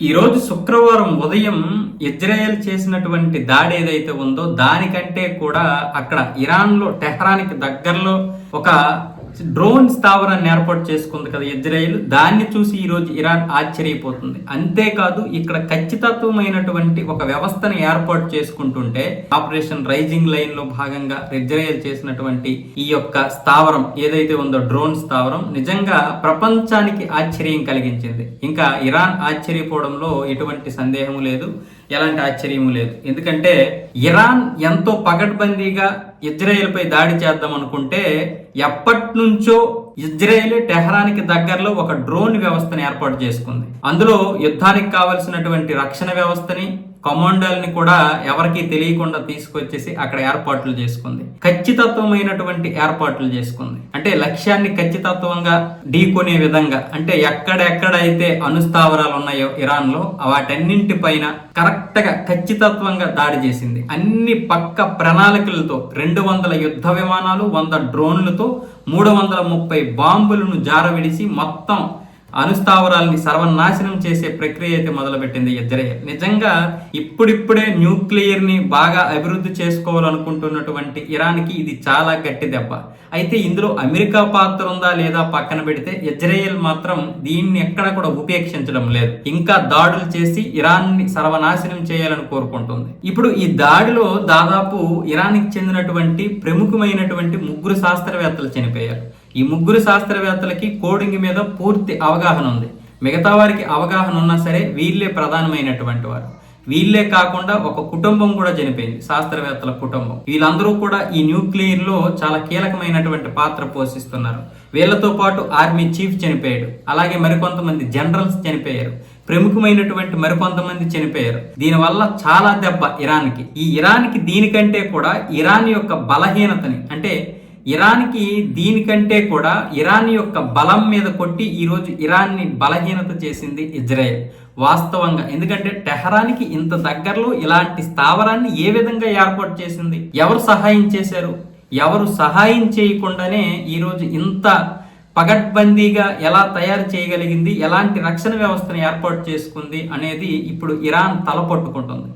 ఈరోజు శుక్రవారం ఉదయం ఇజ్రాయెల్ చేసినటువంటి దాడి ఏదైతే ఉందో దానికంటే కూడా అక్కడ ఇరాన్లో టెహ్రానికి దగ్గరలో ఒక డ్రోన్ స్థావరాన్ని ఏర్పాటు చేసుకుంది కదా ఇజ్రాయెల్. దాన్ని చూసి ఈరోజు ఇరాన్ ఆశ్చర్యపోతుంది. అంతేకాదు ఇక్కడ ఖచ్చితత్వమైనటువంటి ఒక వ్యవస్థను ఏర్పాటు చేసుకుంటుంటే ఆపరేషన్ రైజింగ్ లైన్లో భాగంగా ఇజ్రాయెల్ చేసినటువంటి ఈ యొక్క స్థావరం ఏదైతే ఉందో డ్రోన్ స్థావరం నిజంగా ప్రపంచానికి ఆశ్చర్యం కలిగించింది. ఇంకా ఇరాన్ ఆశ్చర్యపోవడంలో ఎటువంటి సందేహం లేదు. ఎలాంటి ఆశ్చర్యము లేదు. ఎందుకంటే ఇరాన్ ఎంతో పగడ్బందీగా ఇజ్రాయెల్పై దాడి చేద్దాం అనుకుంటే ఎప్పటి నుంచో ఇజ్రాయెల్ టెహరానికి దగ్గరలో ఒక డ్రోన్ వ్యవస్థను ఏర్పాటు చేసుకుంది. అందులో యుద్ధానికి కావలసినటువంటి రక్షణ వ్యవస్థని కమాండోల్ని కూడా ఎవరికీ తెలియకుండా తీసుకొచ్చేసి అక్కడ ఏర్పాట్లు చేసుకుంది. ఖచ్చితత్వమైనటువంటి ఏర్పాట్లు చేసుకుంది. అంటే లక్ష్యాన్ని ఖచ్చితత్వంగా ఢీకొనే విధంగా అంటే ఎక్కడెక్కడైతే అనుస్థావరాలు ఉన్నాయో ఇరాన్లో వాటన్నింటి పైన కరెక్ట్గా ఖచ్చితత్వంగా దాడి చేసింది. అన్ని పక్క ప్రణాళికలతో రెండు వందల యుద్ధ విమానాలు వంద డ్రోన్లతో మూడు వందల ముప్పై బాంబులను జారవిడిసి మొత్తం అణుస్థావరాల్ని సర్వనాశనం చేసే ప్రక్రియ అయితే మొదలుపెట్టింది ఇద్దరే. నిజంగా ఇప్పుడిప్పుడే న్యూక్లియర్ని బాగా అభివృద్ధి చేసుకోవాలనుకుంటున్నటువంటి ఇరాన్కి ఇది చాలా గట్టి దెబ్బ. అయితే ఇందులో అమెరికా పాత్ర ఉందా లేదా పక్కన పెడితే ఇజ్రాయెల్ మాత్రం దీన్ని ఎక్కడ కూడా ఉపేక్షించడం లేదు. ఇంకా దాడులు చేసి ఇరాన్ని సర్వనాశనం చేయాలని కోరుకుంటుంది. ఇప్పుడు ఈ దాడిలో దాదాపు ఇరాన్కి చెందినటువంటి ప్రముఖమైనటువంటి ముగ్గురు శాస్త్రవేత్తలు చనిపోయారు. ఈ ముగ్గురు శాస్త్రవేత్తలకి కోడింగ్ మీద పూర్తి అవగాహన ఉంది. మిగతా వారికి అవగాహన ఉన్నా సరే వీళ్ళే ప్రధానమైనటువంటి వారు. వీళ్ళే కాకుండా ఒక కుటుంబం కూడా చనిపోయింది శాస్త్రవేత్తల కుటుంబం. వీళ్ళందరూ కూడా ఈ న్యూక్లియర్లో చాలా కీలకమైనటువంటి పాత్ర పోషిస్తున్నారు. వీళ్ళతో పాటు ఆర్మీ చీఫ్ చనిపోయాడు. అలాగే మరికొంతమంది జనరల్స్ చనిపోయారు. ప్రముఖమైనటువంటి మరికొంతమంది చనిపోయారు. దీనివల్ల చాలా దెబ్బ ఇరాన్కి. ఈ ఇరాన్కి దీనికంటే కూడా ఇరాన్ యొక్క బలహీనతని అంటే ఇరాన్కి దీనికంటే కూడా ఇరాన్ యొక్క బలం మీద కొట్టి ఈరోజు ఇరాన్ని బలహీనత చేసింది ఇజ్రాయెల్ వాస్తవంగా. ఎందుకంటే టెహరానికి ఇంత దగ్గరలో ఇలాంటి స్థావరాన్ని ఏ విధంగా ఏర్పాటు చేసింది? ఎవరు సహాయం చేశారు? ఎవరు సహాయం చేయకుండానే ఈరోజు ఇంత పగడ్బందీగా ఎలా తయారు చేయగలిగింది? ఎలాంటి రక్షణ వ్యవస్థను ఏర్పాటు చేసుకుంది? అనేది ఇప్పుడు ఇరాన్ తలపట్టుకుంటుంది.